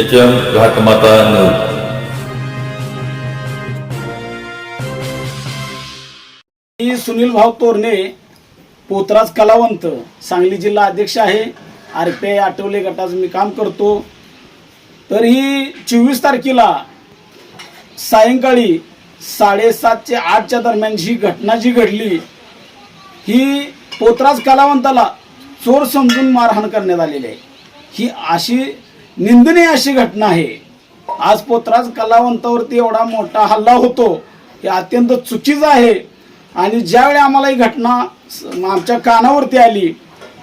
H M Ghatmata news मी सुनील भाऊ तोरणे पोतराज कलावंत सांगली जिल्हा अध्यक्ष आहे. आर पी आय आठवले गटाचं मी काम करतो. तर ही चोवीस तारखेला सायंकाळी साडेसात ते आठच्या दरम्यान जी घटना जी घडली ही पोतराज कलावंताला चोर समजून मारहाण करण्यात आलेली आहे. ही अशी निंदनीय अशी घटना आहे. आज पोतराज कलावंतावरती एवढा मोठा हल्ला होतो हे अत्यंत चुकीचं आहे. आणि ज्यावेळी आम्हाला ही घटना आमच्या कानावरती आली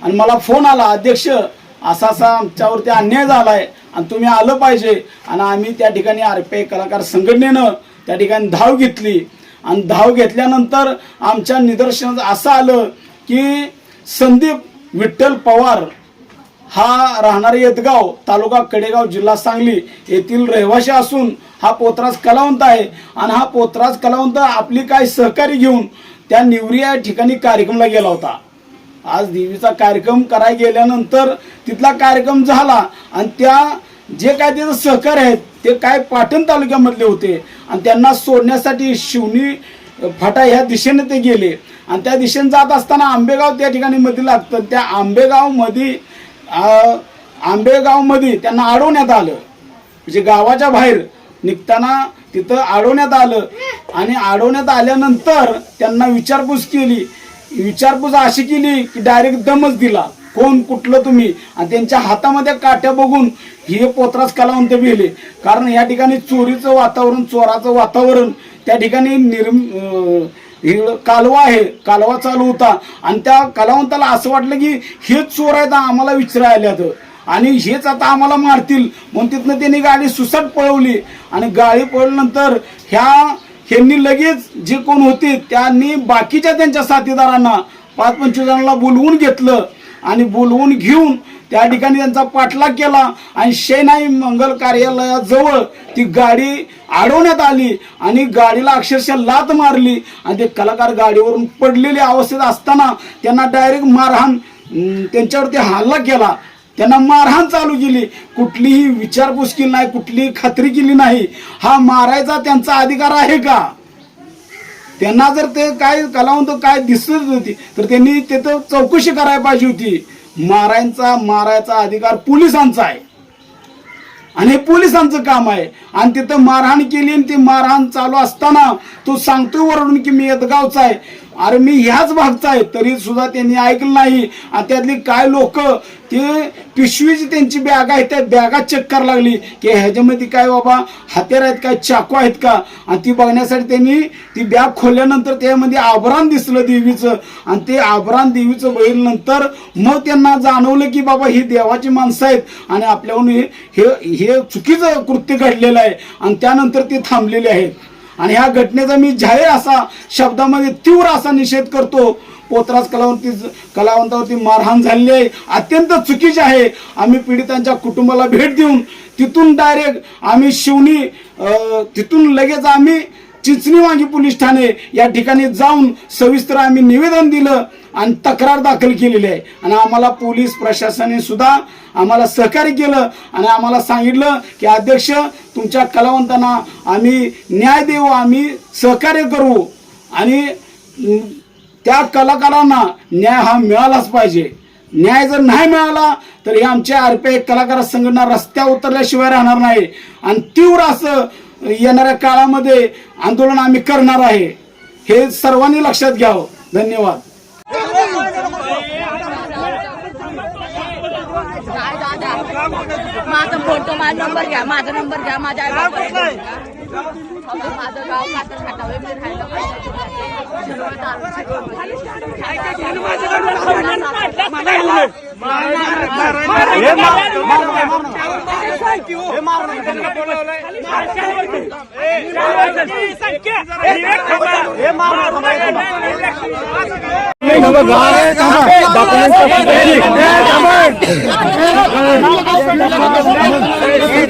आणि मला फोन आला अध्यक्ष असा असा आमच्यावरती अन्याय झाला आहे आणि तुम्ही आलं पाहिजे. आणि आम्ही त्या ठिकाणी आर पी आय कलाकार संघटनेनं त्या ठिकाणी धाव घेतली. आणि धाव घेतल्यानंतर आमच्या निदर्शनात असं आलं की संदीप विठ्ठल पवार हा राहणारा येतगाव तालुका कडेगाव जिल्हा सांगली येथील रहिवाशी असून हा पोतराज कलावंत आहे. आणि हा पोतराज कलावंत आपली काही सहकारी घेऊन त्या निवरी या ठिकाणी कार्यक्रमला गेला होता. आज देवीचा कार्यक्रम करायला गेल्यानंतर तिथला कार्यक्रम झाला आणि त्या जे काय त्याचं सहकार्य आहेत ते काय पाटण तालुक्यामधले होते. आणि त्यांना सोडण्यासाठी शिवणी फाटा ह्या दिशेने ते गेले. आणि त्या दिशेने जात असताना आंबेगाव त्या ठिकाणी मध्ये लागतं. त्या आंबेगावमध्ये आंबेगावमध्ये त्यांना अडवण्यात आलं. म्हणजे गावाच्या बाहेर निघताना तिथं अडवण्यात आलं. आणि अडवण्यात आल्यानंतर त्यांना विचारपूस केली. विचारपूस अशी केली की डायरेक्ट दमच दिला. कोण कुठलं तुम्ही? आणि त्यांच्या हातामध्ये काट्या बघून हे पोत्रास कलावंत भिले कारण या ठिकाणी चोरीचं वातावरण चोराचं वातावरण त्या ठिकाणी निर्म अं, हे कालवा आहे कालवा चालू होता. आणि त्या कलावंताला असं वाटलं की हेच चोर आहेत आम्हाला विचारायला तर आणि हेच आता आम्हाला मारतील. म्हणून तिथनं त्यांनी गाडी सुसाट पळवली. आणि गाडी पळल्यानंतर ह्या ह्यांनी लगेच जे कोण होते त्यांनी बाकीच्या त्यांच्या साथीदारांना पाच पंचवीस जणांना बोलवून घेतलं. आणि बोलवून घेऊन त्या ठिकाणी त्यांचा पाठलाग केला आणि शेनाई मंगल कार्यालयाजवळ ती गाडी अडवण्यात आली आणि गाडीला अक्षरशः लात मारली आणि ते कलाकार गाडीवरून पडलेले अवस्थेत असताना त्यांना डायरेक्ट मारहाण त्यांच्यावरती हल्ला केला. त्यांना मारहाण चालू केली. कुठलीही विचारपूस केली नाही कुठलीही खात्री केली नाही. हा मारायचा त्यांचा अधिकार आहे का? त्यांना जर ते काय कलावंत काय दिसत होती तर त्यांनी तिथं चौकशी करायला पाहिजे होती. मारायचा मारायचा अधिकार पोलिसांचा आहे. आणि हे पोलिसांचं काम आहे. आणि तिथं मारहाण केली आणि ती मारहाण चालू असताना तो सांगतोय वरडून की मी येतगावचा आहे. अरे मी ह्याच भागचा आहे तरी सुद्धा त्यांनी ऐकलं नाही. आणि त्यातली काय लोक ते पिशवीची त्यांची बॅग आहे त्या बॅगा चेक करायला लागली की ह्याच्यामध्ये काय बाबा हत्यार आहेत काय चाकू आहेत का? आणि ती बघण्यासाठी त्यांनी ती बॅग खोलल्यानंतर त्यामध्ये आभरान दिसलं देवीचं. आणि ते आभरान देवीचं बहिरनंतर मग त्यांना जाणवलं की बाबा ही देवाची माणसं आहेत. आणि आपल्याहून हे हे हे चुकीचं कृत्य घडलेलं आहे. आणि त्यानंतर ते थांबलेले आहेत. आणि ह्या घटनेचा मी जाहीर असा शब्दामध्ये तीव्र असा निषेध करतो. पोतराज कलावंती कलावंतावरती मारहाण झालेली आहे. अत्यंत चुकीची आहे. आम्ही पीडितांच्या कुटुंबाला भेट देऊन तिथून डायरेक्ट आम्ही शिवणी तिथून लगेच आम्ही चिचणी वांगी पोलीस ठाणे या ठिकाणी जाऊन सविस्तर आम्ही निवेदन दिलं आणि तक्रार दाखल केलेली आहे. आणि आम्हाला पोलीस प्रशासनाने सुद्धा आम्हाला सहकार्य केलं आणि आम्हाला सांगितलं की अध्यक्ष तुमच्या कलावंतांना आम्ही न्याय देऊ आम्ही सहकार्य करू आणि त्या कलाकारांना न्याय हा मिळालाच पाहिजे. न्याय जर नाही मिळाला तर हे आमच्या आरपीआय कलाकार संघटना रस्त्या उतरल्याशिवाय राहणार नाही. आणि तीव्र असं येणाऱ्या काळामध्ये आंदोलन आम्ही करणार आहे. हे सर्वांनी लक्षात घ्यावं. धन्यवाद. माझा फोटो माझा नंबर घ्या माझा नंबर घ्या माझ्या माझं गाव कातर खाटावे मी राहायला डॉक्युमेंट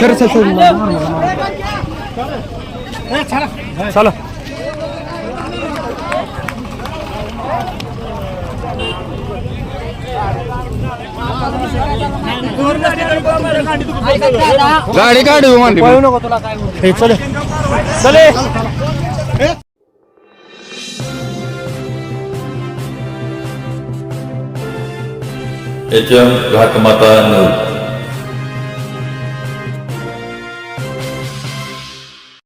सर सर सर चलो गाडी काढू म्हणली नको तुला काय चल. चले. एच एम घाटमाता नऊ